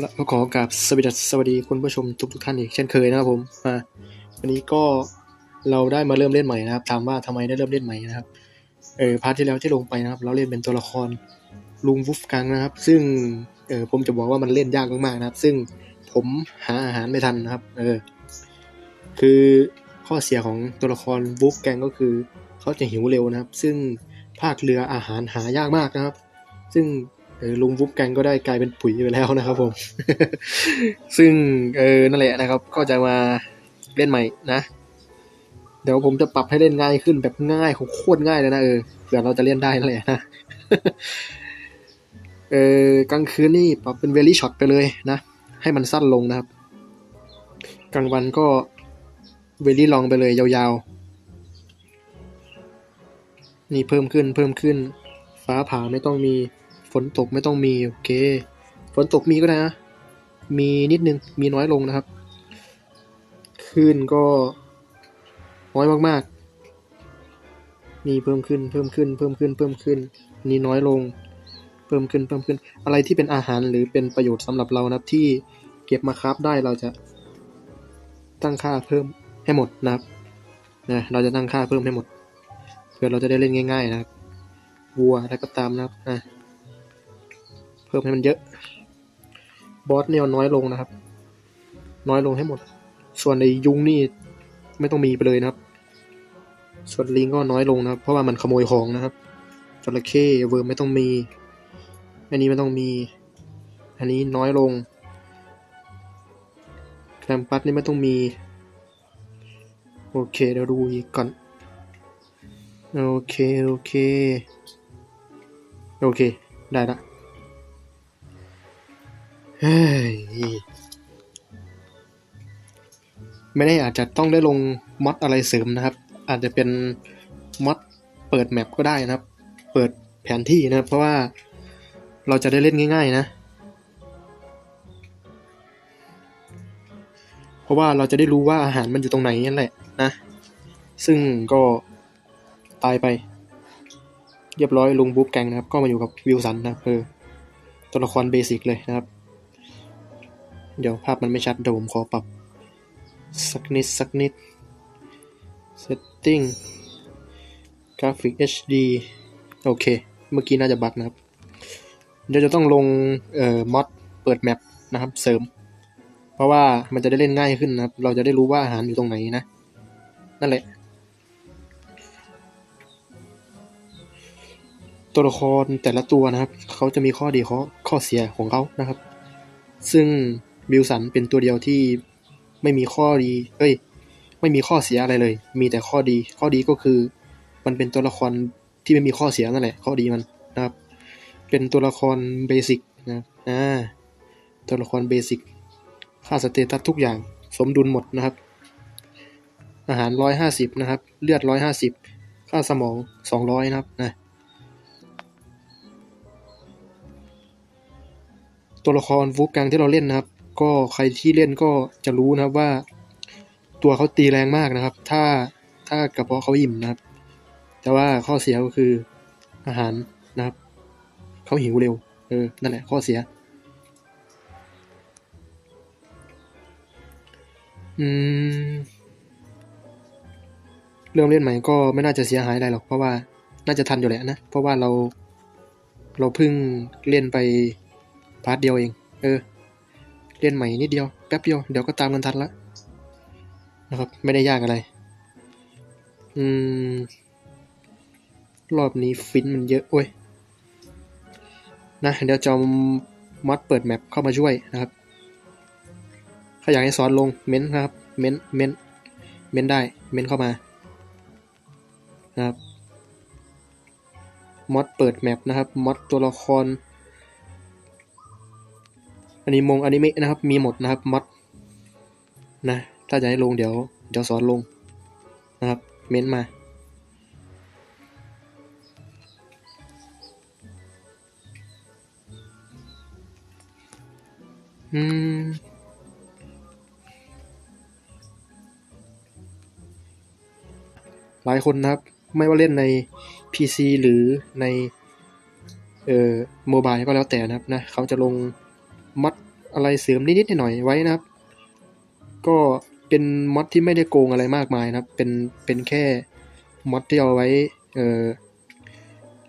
และก็ขอกราบสวัสดีสวัสดีคุณผู้ชมทุกทุกท่านอีกเช่นเคยนะครับผมอ่าวันนี้ก็เราได้มาเริ่มเล่นใหม่นะครับถามว่าทำไมได้เริ่มเล่นใหม่นะครับเออพาร์ทที่แล้วที่ลงไปนะครับ เราเล่นเป็นตัวละครลุงวุฟกังนะครับ ซึ่งเออผมจะบอกว่ามันเล่นยากมากๆนะครับ ซึ่งผมหาอาหารไม่ทันนะครับ เออ คือข้อเสียของตัวละครวุฟแกงก็คือเขาจะหิวเร็วนะครับ ซึ่งภาคเรืออาหารหายากมากนะครับ ซึ่ง เออลุงวุบแกงก็ได้กลายเป็นปุ๋ยไปแล้วนะครับผม ซึ่งเออนั่นแหละนะครับ ก็จะมาเล่นใหม่นะ เดี๋ยวผมจะปรับให้เล่นง่ายขึ้นแบบง่ายของโคตรง่ายเลยนะเออเผื่อเราจะเล่นได้นั่นแหละนะเออกลางคืนนี่ปรับเป็นเวลี่ช็อตไปเลยนะ ให้มันสั้นลงนะครับ กลางวันก็เวลี่ลองไปเลยยาวๆ นี่เพิ่มขึ้นเพิ่มขึ้น ฟ้าผ่าไม่ต้องมี ฝนตกไม่ต้องมี โอเค ฝนตกมีก็ได้นะ มีนิดนึง มีน้อยลงนะครับคลื่นก็น้อยมากๆ นี่เพิ่มขึ้น เพิ่มขึ้น เพิ่มขึ้น เพิ่มขึ้น นี่น้อยลง เพิ่มขึ้น เพิ่มขึ้น อะไรที่เป็นอาหารหรือเป็นประโยชน์สำหรับเรานะครับที่เก็บมาคราฟได้เราจะตั้งค่าเพิ่มให้หมดนะครับนะเราจะตั้งค่าเพิ่มให้หมด เพื่อเราจะได้เล่นง่าย ๆ นะครับวัวอะไรก็ตามนะครับนะ พิ่มให้มันเยอะ บอสเนี่ยน้อยลงนะครับ น้อยลงให้หมด ส่วนในยุงนี่ไม่ต้องมีไปเลยนะครับ ส่วนลิงก็น้อยลงนะครับ เพราะว่ามันขโมยของนะครับจระเข้เวิร์มไม่ต้องมี อันนี้ไม่ต้องมี อันนี้น้อยลงแคมปัสนี่ไม่ต้องมี โอเคเดี๋ยวดูอีกก่อน โอเค โอเค โอเค ได้ละ ไม่ได้อาจจะต้องได้ลงมอดอะไรเสริมนะครับ อาจจะเป็นมอดเปิดแมปก็ได้นะครับ เปิดแผนที่นะครับ เพราะว่าเราจะได้เล่นง่าย ๆ นะ เพราะว่าเราจะได้รู้ว่าอาหารมันอยู่ตรงไหนนั่นแหละนะ ซึ่งก็ตายไป เรียบร้อยลุงบุ๊บแกงนะครับ ก็มาอยู่กับวิลสันนะเออตัวละครเบสิกเลยนะครับ เดี๋ยวภาพมันไม่ชัดเดี๋ยวผมขอปรับ สักนิด สักนิด setting graphic HD โอเค เมื่อกี้น่าจะบักนะครับ เดี๋ยวจะต้องลงเอ่อมอดเปิดแมปนะครับ เสริม เพราะว่ามันจะได้เล่นง่ายขึ้นนะครับ เราจะได้รู้ว่าอาหารอยู่ตรงไหนนะ นั่นแหละ ตัวละครแต่ละตัวนะครับ เขาจะมีข้อดีข้อข้อเสียของเขานะครับ ซึ่ง บิลสันเป็นตัวเดียวที่ไม่มีข้อดีเอ้ย ไม่มีข้อเสียอะไรเลย มีแต่ข้อดี ข้อดีก็คือ มันเป็นตัวละครที่ไม่มีข้อเสียนั่นแหละ ข้อดีมันนะครับ เป็นตัวละครเบสิกนะอ่าตัวละครเบสิก ค่าสเตตัสทุกอย่างสมดุลหมดนะครับ อาหารร้อยห้าสิบนะครับ เลือดร้อยห้าสิบค่าสมองสองร้อยนะครับนะตัวละครฟูกังที่เราเล่นนะครับ ก็ใครที่เล่นก็จะรู้นะครับว่า ตัวเขาตีแรงมากนะครับ ถ้าถ้ากระเพาะเขาอิ่มนะครับ แต่ว่าข้อเสียก็คืออาหารนะครับเขาหิวเร็วเออนั่นแหละข้อเสีย อืมเริ่มเล่นใหม่ก็ไม่น่าจะเสียหายอะไรหรอก เพราะว่าน่าจะทันอยู่แหละนะ เพราะว่าเรา เราเพิ่งเล่นไปพาร์ทเดียวเอง เออ เล่นใหม่นิดเดียวแป๊บเดียวเดี๋ยวก็ตามกันทันละนะครับ ไม่ได้ยากอะไร อืม รอบนี้ฟินมันเยอะโอ้ยนะเดี๋ยวจะเอามอดเปิดแมปเข้ามาช่วยนะครับถ้าอยากให้สอนลงเม้นนะครับ เม้นเม้นเม้นได้ เม้นเข้ามานะครับมอดเปิดแมปนะครับมอดตัวละคร อนิมงอนิเมะนะครับ มีหมดนะครับมอดนะ ถ้าจะให้ลงเดี๋ยว เดี๋ยวสอนลงนะครับ เม้นมาอืมหลายคนนะครับ ไม่ว่าเล่นใน PC หรือใน เอ่อโมบายก็แล้วแต่นะครับนะ เขาจะลง มัดอะไรเสริมนิดๆหน่อยๆไว้นะครับ ก็เป็นมอดที่ไม่ได้โกงอะไรมากมายนะครับ เป็นเป็นแค่มอดที่เอาไว้เอ่อ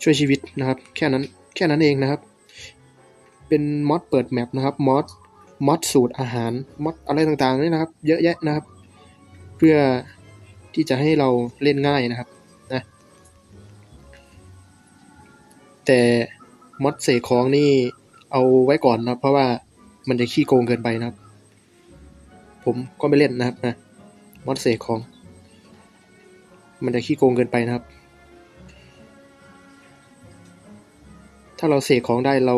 ช่วยชีวิตนะครับ แค่นั้นแค่นั้นเองนะครับ เป็นมอดเปิดแมปนะครับมอดมอดสูตรอาหารมอดอะไรต่างๆนี่นะครับ เยอะแยะนะครับ เพื่อที่จะให้เราเล่นง่ายนะครับนะแต่มอดเสกของนี่ เอาไว้ก่อนนะเพราะว่ามันจะขี้โกงเกินไปนะครับ ผมก็ไม่เล่นนะครับนะมอดเสกของ มันจะขี้โกงเกินไปนะครับ ถ้าเราเสกของได้เรา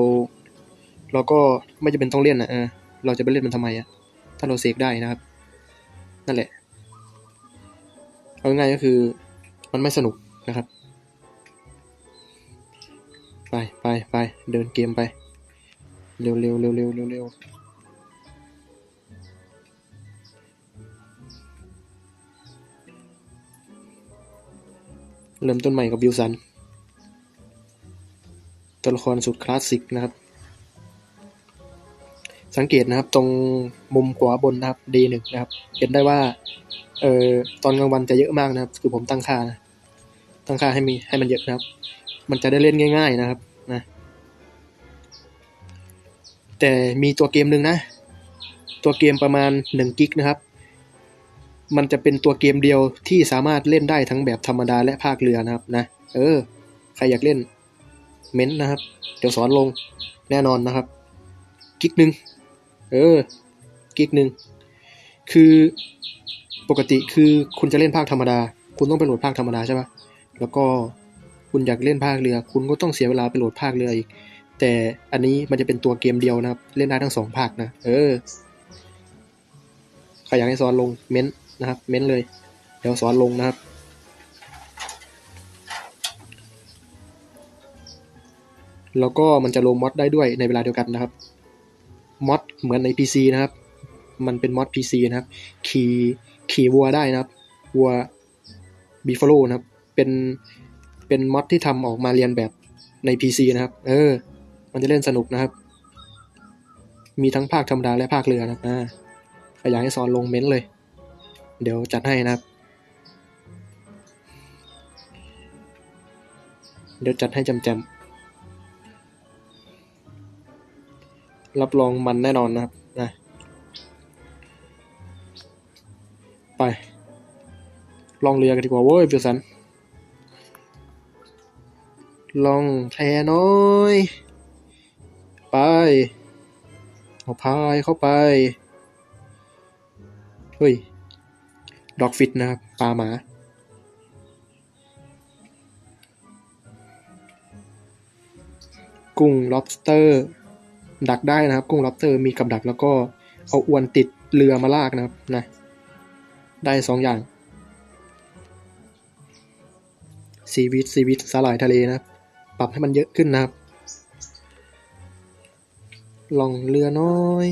เราก็ไม่จะเป็นต้องเล่นนะเออเราจะไปเล่นมันทำไมอะถ้าเราเสกได้นะครับ นั่นแหละ เอาง่ายก็คือมันไม่สนุกนะครับ ไปไปไปเดินเกมไป เร็วเร็วเร็วเร็วเร็วเร็วเริ่มต้นใหม่กับบิวสัน ตัวละครสุดคลาสสิกนะครับ สังเกตนะครับตรงมุมขวาบนนะครับ D1 นะครับ เห็นได้ว่า เอ่อตอนกลางวันจะเยอะมากนะครับ คือผมตั้งค่านะตั้งค่าให้มีให้มันเยอะนะครับ มันจะได้เล่นง่าย ๆ นะครับ แต่มีตัวเกมหนึ่งนะ ตัวเกมประมาณ1กิกนะครับ มันจะเป็นตัวเกมเดียวที่สามารถเล่นได้ทั้งแบบธรรมดาและภาคเรือนะครับนะ เออ ใครอยากเล่น เม้นต์นะครับ เดี๋ยวสอนลงแน่นอนนะครับ กิกหนึ่งเออ กิกหนึ่งคือปกติคือคุณจะเล่นภาคธรรมดา คุณต้องไปโหลดภาคธรรมดาใช่ปะแล้วก็คุณอยากเล่นภาคเรือ คุณก็ต้องเสียเวลาไปโหลดภาคเรืออีก แต่อันนี้มันจะเป็นตัวเกมเดียวนะครับ เล่นได้ทั้งสองภาคนะ เออใครอยากให้สอนลงเม้นนะครับ เม้นเลย เดี๋ยวสอนลงนะครับ แล้วก็มันจะลงมอดได้ด้วยในเวลาเดียวกันนะครับมอดเหมือนใน PC นะครับ มันเป็นมอด PC นะครับ ขี่ขี่วัวได้นะครับ วัวบีฟ a โลนะครับ เป็นเป็นมอดที่ทำออกมาเรียนแบบใน PC นะครับ เออ มันจะเล่นสนุกนะครับ มีทั้งภาคธรรมดาและภาคเรือนะอ่าใครอยากให้สอนลงเม้นต์เลย เดี๋ยวจัดให้นะครับ เดี๋ยวจัดให้จำแจมๆรับรองมันแน่นอนนะครับนะไป ลองเรือกันดีกว่าเว้ยเปียวสันลองแพน้อย ไป เอาพายเข้าไป เฮ้ยดอกฟิตนะครับ ปลาหมากุ้ง lobster ดักได้นะครับ กุ้ง lobster มีกับดักแล้วก็เอาอวนติดเรือมาลากนะครับนะ ได้สองอย่างซีวิตซีวิตสาหร่ายทะเลนะครับ ปรับให้มันเยอะขึ้นนะครับ ลองเรือน้อย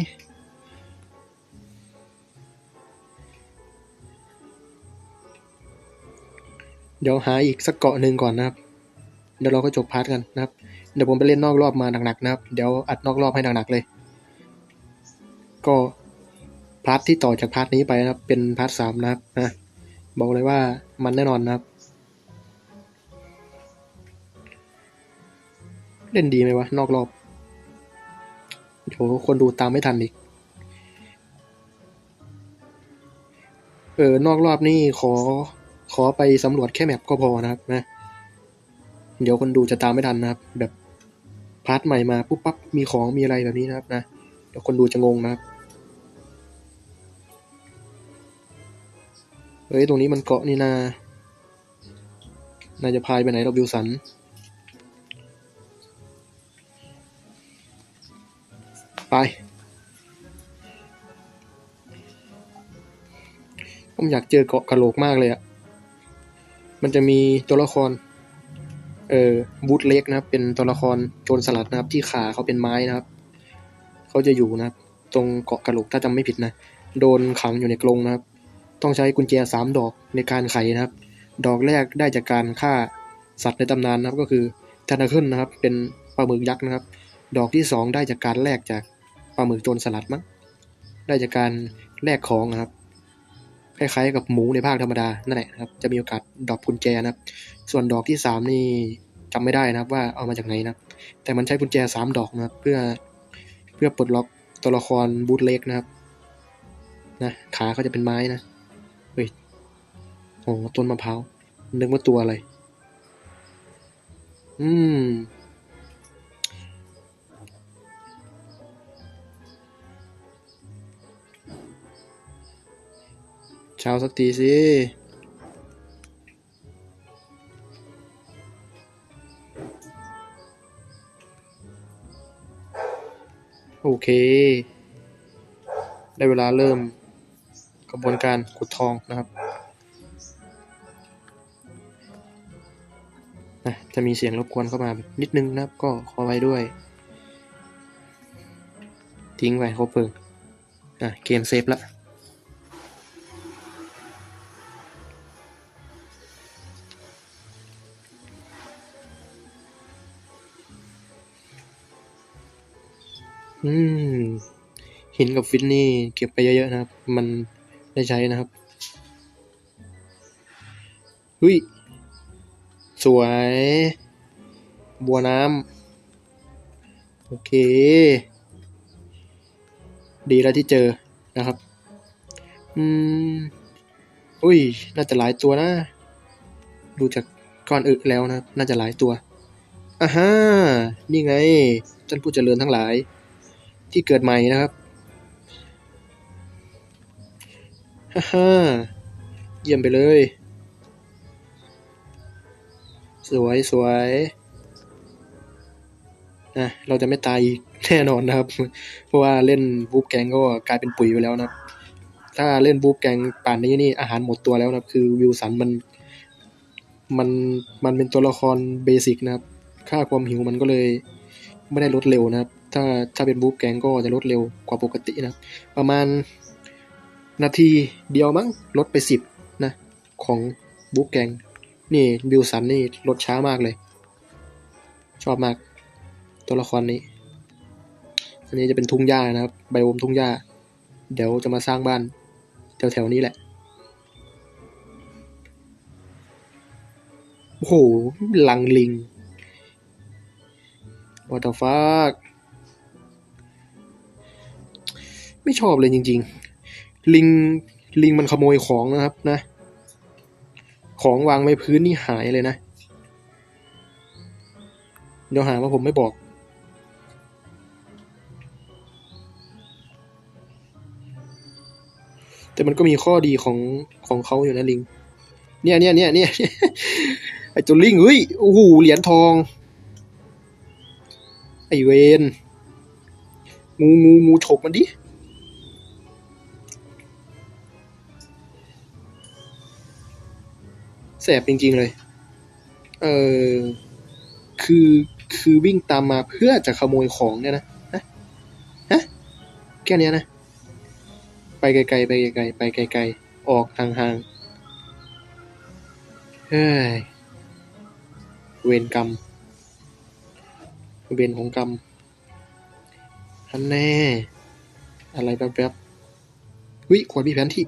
เดี๋ยวหาอีกสักเกาะหนึ่งก่อนนะครับ เดี๋ยวเราก็จบพาร์ทกันนะครับ เดี๋ยวผมไปเล่นนอกรอบมาหนักๆนะครับ เดี๋ยวอัดนอกรอบให้หนักๆเลย ก็พาร์ทที่ต่อจากพาร์ทนี้ไปนะครับ เป็นพาร์ทสามนะครับนะบอกเลยว่ามันแน่นอนนะครับ เล่นดีไหมวะนอกรอบ โหคนดูตามไม่ทันอีก เออนอกรอบนี่ขอขอไปสำรวจแค่แมปก็พอนะครับนะ เดี๋ยวคนดูจะตามไม่ทันนะครับ แบบพาร์ทใหม่มาปุ๊บปั๊บมีของมีอะไรแบบนี้นะครับนะเดี๋ยวคนดูจะงงนะครับเฮ้ยตรงนี้มันเกาะนี่นา นายจะพายไปไหนเราบิวสัน ไป ผมอยากเจอเกาะกะโหลกมากเลยอะมันจะมีตัวละคร เอ่อบูทเล็กนะครับ เป็นตัวละครโจรสลัดนะครับ ที่ขาเขาเป็นไม้นะครับ เขาจะอยู่นะครับ ตรงเกาะกะโหลกถ้าจำไม่ผิดนะ โดนขังอยู่ในกรงนะครับ ต้องใช้กุญแจสามดอกในการไขนะครับ ดอกแรกได้จากการฆ่าสัตว์ในตำนานนะครับก็คือทานาขึ้นนะครับ เป็นปลาหมึกยักษ์นะครับ ดอกที่สองได้จากการแลกจาก ปลาหมึกโจรสลัดมั้งได้จากการแลกของนะครับคล้ายๆกับหมูในภาคธรรมดานั่นแหละครับ จะมีโอกาสดอปกุญแจนะครับ ส่วนดอกที่สามนี่จำไม่ได้นะครับ ว่าเอามาจากไหนนะแต่มันใช้กุญแจสามดอกนะครับ เพื่อเพื่อปลดล็อกตัวละครบูทเล็กนะครับนะขาเขาจะเป็นไม้นะเฮ้ยโอ้ต้นมะพร้าวนึกว่าตัวอะไร อืม เช้าสักทีสิ โอเค ได้เวลาเริ่มกระบวนการขุดทองนะครับนะจะมีเสียงรบกวนเข้ามานิดนึงนะครับ ก็ขอไว้ด้วย ทิ้งไว้ครบเพลิงอะเกมเซฟละ อืม หินกับฟิตนี่เก็บไปเยอะๆนะครับ มันได้ใช้นะครับหุยสวย บัวน้ำ โอเค ดีแล้วที่เจอนะครับ อืม อุ้ย น่าจะหลายตัวนะ ดูจากก้อนอึแล้วนะ น่าจะหลายตัวอ่าฮะนี่ไงท่านผู้เจริญทั้งหลาย ที่เกิดใหม่นะครับฮ่าฮ่าเยี่ยมไปเลย สวยสวยนะเราจะไม่ตายแน่นอนนะครับ เพราะว่าเล่นบู๊แกงก็กลายเป็นปุ๋ยไปแล้วนะถ้าเล่นบู๊แกงป่านนี้นี่อาหารหมดตัวแล้วนะคือวิวสันมัน มันมันเป็นตัวละครเบสิกนะครับ ค่าความหิวมันก็เลยไม่ได้ลดเร็วนะครับ ถ้าถ้าเป็นบู๊แกงก็จะลดเร็วกว่าปกตินะ ประมาณนาทีเดียวมั้งลดไปสิบนะ ของบู๊แกง นี่บิวสันนี่ลดช้ามากเลย ชอบมากตัวละครนี้ อันนี้จะเป็นทุ่งหญ้านะครับไบโอมทุ่งหญ้า เดี๋ยวจะมาสร้างบ้านแถวๆนี้แหละโอ้โหลังลิง what the fuck ไม่ชอบเลยจริง ๆ ลิงลิงมันขโมยของนะครับนะ ของวางไว้พื้นนี่หายเลยนะ เดี๋ยวหาว่าผมไม่บอก แต่มันก็มีข้อดีของของเขาอยู่นะลิง เนี่ยเนี่ยเนี่ยเนี่ยไอตัวลิงเฮ้ยโอ้โหเหรียญทอง ไอเวนงูงูงูฉกมันดิ แสบจริง ๆเลย เออคือคือวิ่งตามมาเพื่อจะขโมยของเนี่ยนะฮะฮะแค่เนี้ยนะ ไปไกลๆไปไกลๆไปไกลๆออกห่างๆเฮ้ยเวรกรรมเวรของกรรมทันแน่ อะไรแป๊บๆวิขวดมีแผนที่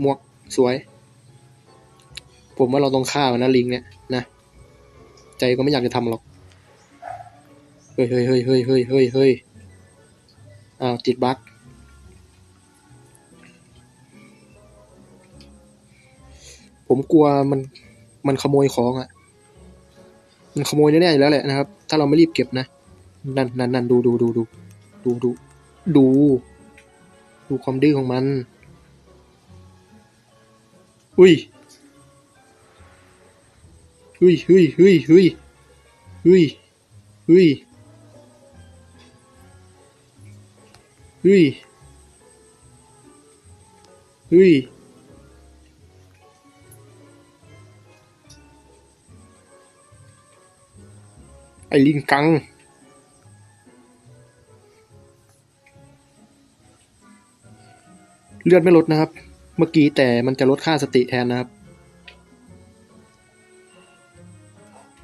หมวกสวย ผมว่าเราต้องฆ่ามันนะลิงเนี่ยนะใจก็ไม่อยากจะทำหรอกเฮ้ยเฮ้ยเฮ้ยเฮ้ยเฮ้ยเฮ้ยเฮ้ยอ้าวติดบั๊กผมกลัวมันมันขโมยของอะ่ะ มันขโมยแน่ๆอยู่แล้วแหละนะครับ ถ้าเราไม่รีบเก็บนะ นั่นนั่นนั่นดูดูดูดูดูดูดู ดูความดื้อของมัน อุ้ย ฮ้ยเฮ้ยเฮ้ยเฮ้ยเฮ้ยเฮ้ยเฮ้ยเฮ้ยไอ้ลิงกังเลือดไม่ลดนะครับ เมื่อกี้แต่มันจะลดค่าสติแทนนะครับ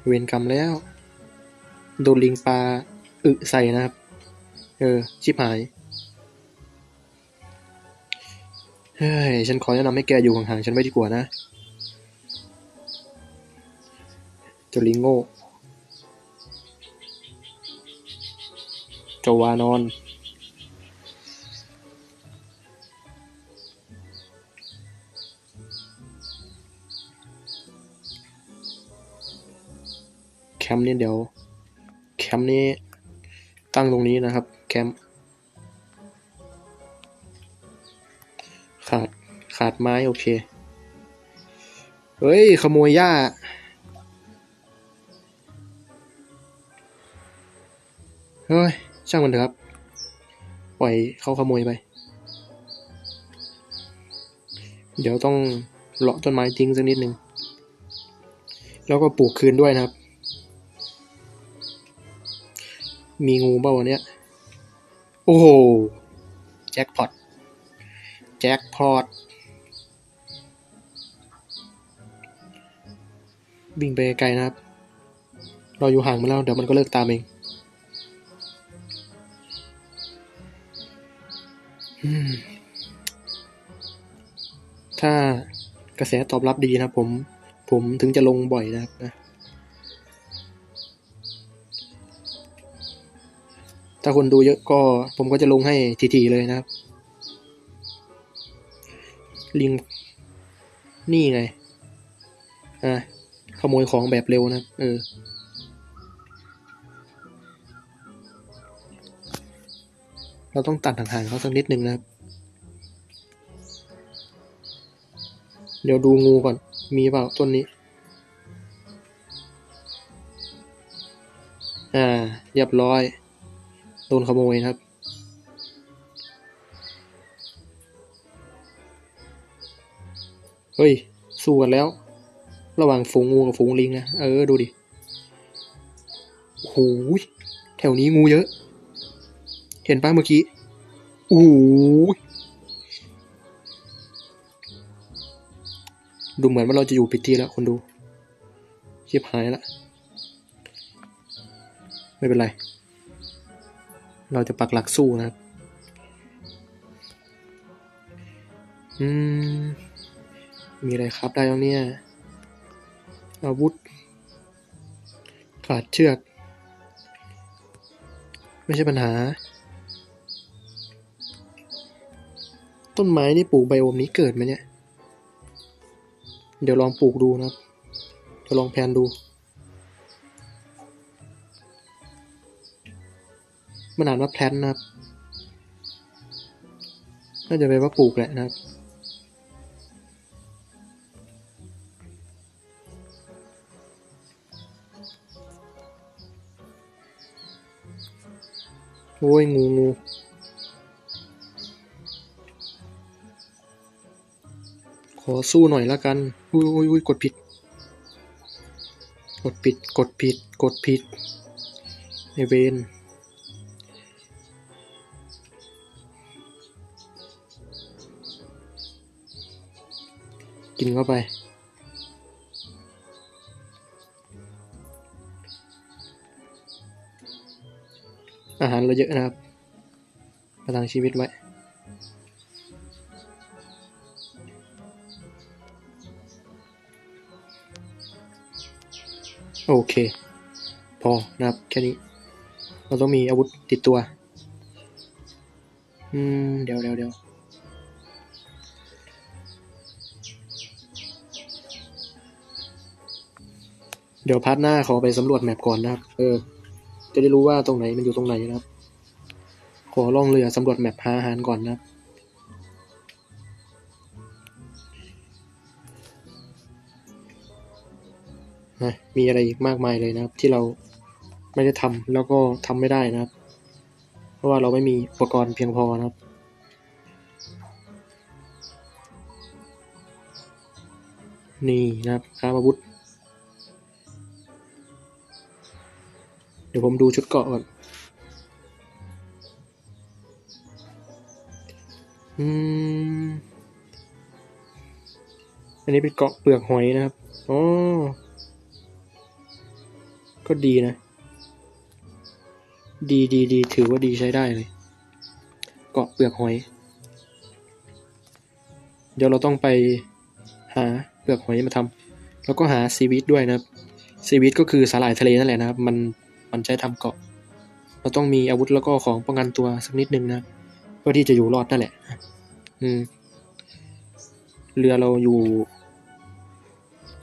เวรกรรมแล้ว โดนลิงปลาอึใส่นะครับ เออ ชิบหาย เฮ้ย ฉันขอแนะนำให้แกอยู่ห่างๆฉันไว้ดีกว่านะเจ้าลิงโง่เจ้าวานอน มป์นี่เดี๋ยว แคมป์นี้ตั้งตรงนี้นะครับ แคมป์ขาดขาดไม้โอเค เฮ้ย ขโมยหญ้า เฮ้ย ช่างมันเถอะครับ ปล่อยเขาขโมยไป เดี๋ยวต้องเลาะต้นไม้ทิ้งสักนิดหนึ่ง แล้วก็ปลูกคืนด้วยนะครับ มีงูเปล่าวันเนี้ย โอ้โห แจ็คพอต แจ็คพอต วิ่งไปไกลนะครับ เราอยู่ห่างมาแล้ว เดี๋ยวมันก็เลิกตามเองถ้ากระแสตอบรับดีนะผม ผมถึงจะลงบ่อยนะครับนะ ถ้าคนดูเยอะก็ผมก็จะลงให้ทีๆเลยนะครับ ลิง นี่ไง อะขโมยของแบบเร็วนะ เออ เราต้องตัดห่างๆเขาสักนิดหนึ่งนะครับ เดี๋ยวดูงูก่อน มีเปล่าต้นนี้ อ่า เรียบร้อย โดนขโมยนะครับเฮ้ย สู้กันแล้ว ระหว่างฝูงงูกับฝูงลิงนะ เออ ดูดิโอ้โหยแถวนี้งูเยอะ เห็นป้ะเมื่อกี้โอ้โดูเหมือนว่าเราจะอยู่ปิดที่แล้วคนดูเชิบหายละ ไม่เป็นไร เราจะปักหลักสู้นะครับ อืม มีอะไรครับได้แล้วเนี่ย อาวุธ ขาดเชือก ไม่ใช่ปัญหา ต้นไม้นี่ปลูกไบโอมนี้เกิดไหมเนี่ย เดี๋ยวลองปลูกดูนะครับเดี๋ยวลองแพนดู มันอ่านว่าแพลนนะครับ น่าจะเป็นว่าปลูกแหละนะครับ โอ้ย งูงูขอสู้หน่อยละกัน อุ้ยอุ้ยอุ้ยกดผิด กดผิด กดผิด กดผิดไอเวน กินเข้าไป อาหารเราเยอะนะครับ ประทังชีวิตไว้โอเค พอนะครับ แค่นี้ เราต้องมีอาวุธติดตัว อืม เดี๋ยวเดี๋ยวเดี๋ยว เดี๋ยวพาร์ทหน้าขอไปสำรวจแมปก่อนนะครับ เออ จะได้รู้ว่าตรงไหนมันอยู่ตรงไหนนะครับ ขอล่องเรือสำรวจแมปหาอาหารก่อนนะครับนะมีอะไรอีกมากมายเลยนะครับ ที่เราไม่ได้ทำแล้วก็ทำไม่ได้นะครับ เพราะว่าเราไม่มีอุปกรณ์เพียงพอนะครับ นี่นะครับค้าอาวุธ ดี๋ยวผมดูชุดเกาะก่อน อืม อันนี้เป็นเกาะเปลือกหอยนะครับ อ๋อ ก็ดีนะ ดีดีดีถือว่าดีใช้ได้เลย เกาะเปลือกหอย เดี๋ยวเราต้องไปหาเปลือกหอยมาทำแล้วก็หาซีวิตด้วยนะครับซีวิตก็คือสาหร่ายทะเลนั่นแหละนะครับ มัน มันใช้ทำเกาะ เราต้องมีอาวุธแล้วก็ของป้องกันตัวสักนิดนึงนะเพื่อที่จะอยู่รอดนั่นแหละ อืม เรือเราอยู่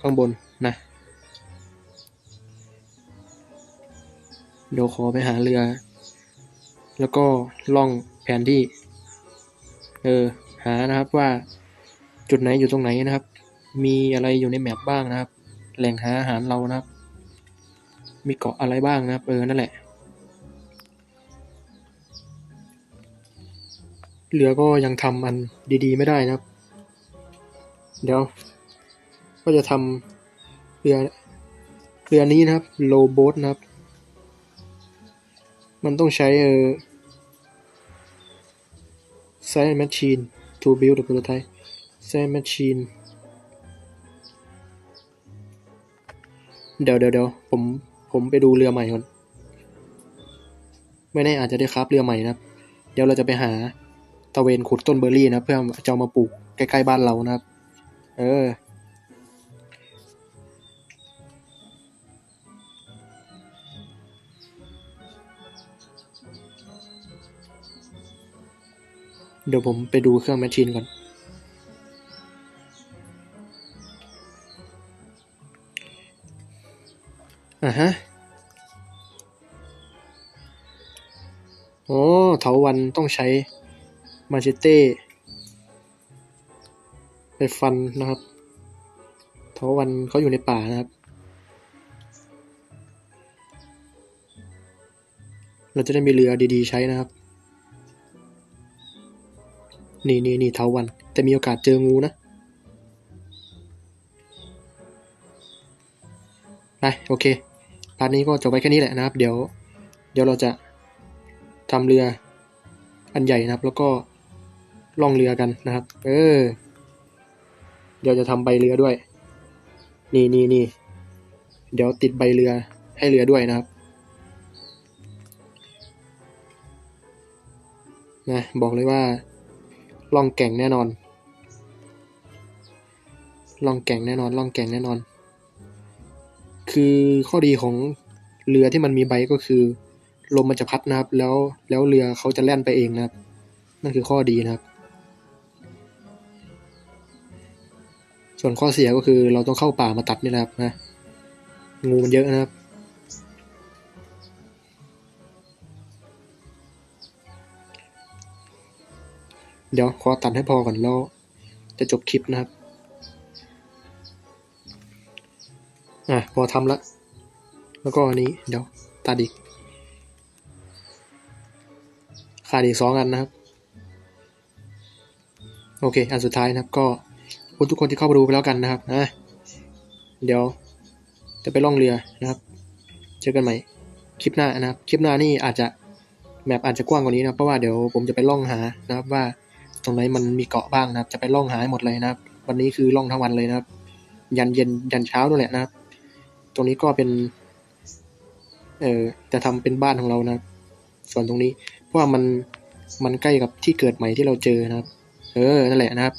ข้างบนนะเดี๋ยวขอไปหาเรือ แล้วก็ล่องแผนที่ เออ หานะครับว่าจุดไหนอยู่ตรงไหนนะครับ มีอะไรอยู่ในแมปบ้างนะครับ แหล่งหาอาหารเรานะครับ มีเกาะอะไรบ้างนะครับ เออ นั่นแหละเรือก็ยังทำอันดีๆ ไม่ได้นะครับ เดี๋ยว ก็จะทำเรือ เรือนี้นะครับ โลโบ t นะครับ มันต้องใช้เออ science machine to build the prototype science machine เดี๋ยวเดี๋ยวเดี๋ยวผม ผมไปดูเรือใหม่ก่อนไม่แน่อาจจะได้ครับเรือใหม่นะครับ เดี๋ยวเราจะไปหาตะเวนขุดต้นเบอร์รี่นะเพื่อจะเอามาปลูกใกล้ๆบ้านเรานะครับ เออ เดี๋ยวผมไปดูเครื่องแมชชีนก่อน อ่าฮะ โอ้เถาวันต้องใช้มาเชเต้ ไปฟันนะครับ เถาวันเขาอยู่ในป่านะครับ เราจะได้มีเรือดีๆใช้นะครับ นี่นี่นี่เถาวัน แต่มีโอกาสเจองูนะไปโอเค พาร์ทนี้ก็จบไปแค่นี้แหละนะครับ เดี๋ยว เดี๋ยวเราจะทำเรืออันใหญ่นะครับ แล้วก็ล่องเรือกันนะครับ เออ เดี๋ยวจะทำใบเรือด้วย นี่นี่นี่เดี๋ยวติดใบเรือให้เรือด้วยนะครับนะบอกเลยว่าล่องแก่งแน่นอน ล่องแก่งแน่นอน ล่องแก่งแน่นอน คือข้อดีของเรือที่มันมีใบก็คือ ลมมันจะพัดนะครับ แล้วแล้วเรือเขาจะแล่นไปเองนะครับ นั่นคือข้อดีนะครับ ส่วนข้อเสียก็คือเราต้องเข้าป่ามาตัดนี่แหละครับนะงูมันเยอะนะครับเดี๋ยวขอตัดให้พอก่อนแล้วจะจบคลิปนะครับ อะพอทำละ แล้วก็อันนี้เดี๋ยวตัดอีกขาดอีกสองอันนะครับ โอเค อันสุดท้ายนะครับ ก็คุณทุกคนที่เข้ามาดูไปแล้วกันนะครับนะเดี๋ยวจะไปล่องเรือนะครับ เจอกันใหม่คลิปหน้านะครับ คลิปหน้านี่อาจจะแมปอาจจะกว้างกว่านี้นะเพราะว่าเดี๋ยวผมจะไปล่องหานะครับว่าตรงไหนมันมีเกาะบ้างนะครับ จะไปล่องหาให้หมดเลยนะครับ วันนี้คือล่องทั้งวันเลยนะครับ ยันเย็นยันเช้านั่นแหละนะครับ ตรงนี้ก็เป็น เอ่อจะทำเป็นบ้านของเรานะส่วนตรงนี้ เพราะว่ามันมันใกล้กับที่เกิดใหม่ที่เราเจอนะครับ เออนั่นแหละนะครับ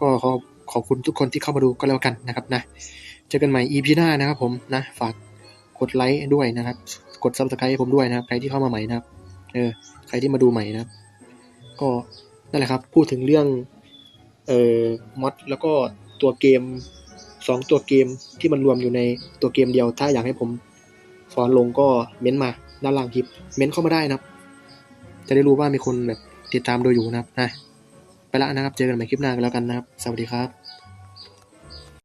ก็ขอขอบคุณทุกคนที่เข้ามาดูก็แล้วกันนะครับนะเจอกันใหม่ EP หน้านะครับผมนะฝากกดไลค์ด้วยนะครับ กด subscribe ให้ผมด้วยนะครับ ใครที่เข้ามาใหม่นะครับ เออ ใครที่มาดูใหม่นะครับ ก็นั่นแหละครับ พูดถึงเรื่อง เอ่อ มอดแล้วก็ตัวเกม สองตัวเกมที่มันรวมอยู่ในตัวเกมเดียว ถ้าอยากให้ผมสอนลงก็เม้นต์มาด้านล่างคลิป เม้นต์เข้ามาได้นะครับ จะได้รู้ว่ามีคนแบบติดตามดูอยู่นะครับนะไปละนะครับ เจอกันใหม่คลิปหน้ากันแล้วกันนะครับ สวัสดีครับ